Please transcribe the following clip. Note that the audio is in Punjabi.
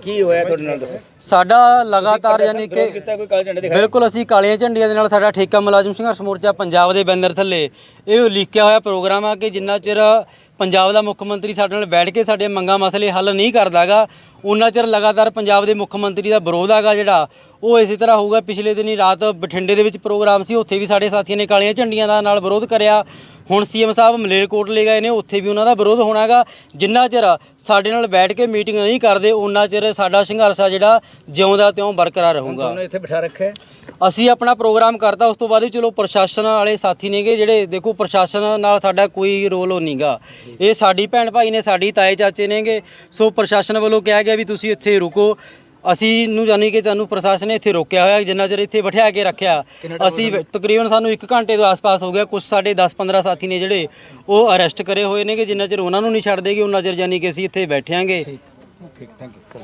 ਕੀ ਹੋਇਆ ਤੁਹਾਡੇ ਨਾਲ ਦੱਸੋ? ਸਾਡਾ ਲਗਾਤਾਰ ਯਾਨੀ ਕਿ ਕੀਤਾ ਕੋਈ ਕਾਲ ਝੰਡੇ ਦਿਖਾਇਆ? ਬਿਲਕੁਲ ਅਸੀਂ ਕਾਲੀਆਂ ਝੰਡੀਆਂ ਦੇ ਨਾਲ ਸਾਡਾ ਠੇਕਾ ਮੁਲਾਜ਼ਮ ਸੰਘਰਸ਼ ਮੋਰਚਾ ਪੰਜਾਬ ਦੇ ਬੈਨਰ ਥੱਲੇ ਇਹ ਲਿਖਿਆ ਹੋਇਆ ਪ੍ਰੋਗਰਾਮ ਆ ਕਿ ਜਿੰਨਾ ਚਿਰ ਪੰਜਾਬ ਦਾ ਮੁੱਖ ਮੰਤਰੀ ਸਾਡੇ ਨਾਲ ਬੈਠ ਕੇ ਸਾਡੇ ਮੰਗਾਂ ਮਸਲੇ ਹੱਲ ਨਹੀਂ ਕਰਦਾਗਾ ਉਹਨਾਂ ਚਿਰ ਲਗਾਤਾਰ ਪੰਜਾਬ ਦੇ ਮੁੱਖ ਮੰਤਰੀ ਦਾ ਵਿਰੋਧ ਹੈਗਾ ਜਿਹੜਾ ਉਹ ਇਸੇ ਤਰ੍ਹਾਂ ਹੋਊਗਾ। ਪਿਛਲੇ ਦਿਨੀ ਰਾਤ ਬਠਿੰਡੇ ਦੇ ਵਿੱਚ ਪ੍ਰੋਗਰਾਮ ਸੀ ਉੱਥੇ ਵੀ ਸਾਡੇ ਸਾਥੀਆਂ ਨੇ ਕਾਲੀਆਂ ਝੰਡੀਆਂ ਦਾ ਨਾਲ ਵਿਰੋਧ ਕਰਿਆ। ਹੁਣ ਸੀਐਮ ਸਾਹਿਬ ਮਲੇਰਕੋਟਲੇ ਗਏ ਨੇ ਉੱਥੇ ਵੀ ਉਹਨਾਂ ਦਾ ਵਿਰੋਧ ਹੋਣਾਗਾ। ਜਿੰਨਾ ਚਿਰ ਸਾਡੇ ਨਾਲ ਬੈਠ ਕੇ ਮੀਟਿੰਗ ਨਹੀਂ ਕਰਦੇ ਉਹਨਾਂ ਚਿਰ ਸਾਡਾ ਸੰਘਰਸ਼ ਆ ਜਿਹੜਾ ਜਿਉਂਦਾ ਤਿਉਂ ਬਰਕਰਾਰ ਰਹੂਗਾ। ਤੁਹਾਨੂੰ ਇੱਥੇ ਬਿਠਾ ਰੱਖਿਆ? ਅਸੀਂ ਆਪਣਾ ਪ੍ਰੋਗਰਾਮ ਕਰਤਾ ਉਸ ਤੋਂ ਬਾਅਦ ਵੀ ਚਲੋ ਪ੍ਰਸ਼ਾਸਨ ਵਾਲੇ ਸਾਥੀ ਨੇਗੇ ਜਿਹੜੇ ਦੇਖੋ ਪ੍ਰਸ਼ਾਸਨ ਨਾਲ ਸਾਡਾ ਕੋਈ ਰੋਲ ਨਹੀਂਗਾ ਇਹ ਸਾਡੀ ਭੈਣ ਭਾਈ ਨੇ ਸਾਡੀ ਤਾਏ ਚਾਚੇ ਨੇਗੇ। ਸੋ ਪ੍ਰਸ਼ਾਸਨ ਵੱਲੋਂ ਕਿਹਾ ਗਿਆ ਵੀ ਤੁਸੀਂ ਇੱਥੇ ਰੁਕੋ। ਅਸੀਂ ਨੂੰ ਜਾਨੀ ਕਿ ਸਾਨੂੰ ਪ੍ਰਸ਼ਾਸਨ ਨੇ ਇੱਥੇ ਰੋਕਿਆ ਹੋਇਆ ਜਿੰਨਾ ਚਿਰ ਇੱਥੇ ਬਿਠਾ ਕੇ ਰੱਖਿਆ। ਅਸੀਂ ਤਕਰੀਬਨ ਸਾਨੂੰ 1 ਘੰਟੇ ਦੇ ਆਸ-ਪਾਸ ਹੋ ਗਿਆ। ਕੁਝ ਸਾਡੇ 10-15 ਸਾਥੀ ਨੇ ਜਿਹੜੇ ਉਹ ਅਰੈਸਟ ਕਰੇ ਹੋਏ ਨੇਗੇ ਜਿੰਨਾ ਚਿਰ ਉਹਨਾਂ ਨੂੰ ਨਹੀਂ ਛੱਡ ਦੇਗੇ ਉਹਨਾਂ ਚਿਰ ਜਾਨੀ ਕਿ ਅਸੀਂ ਇੱਥੇ ਬੈਠਿਆਂਗੇ। ਠੀਕ। Thank you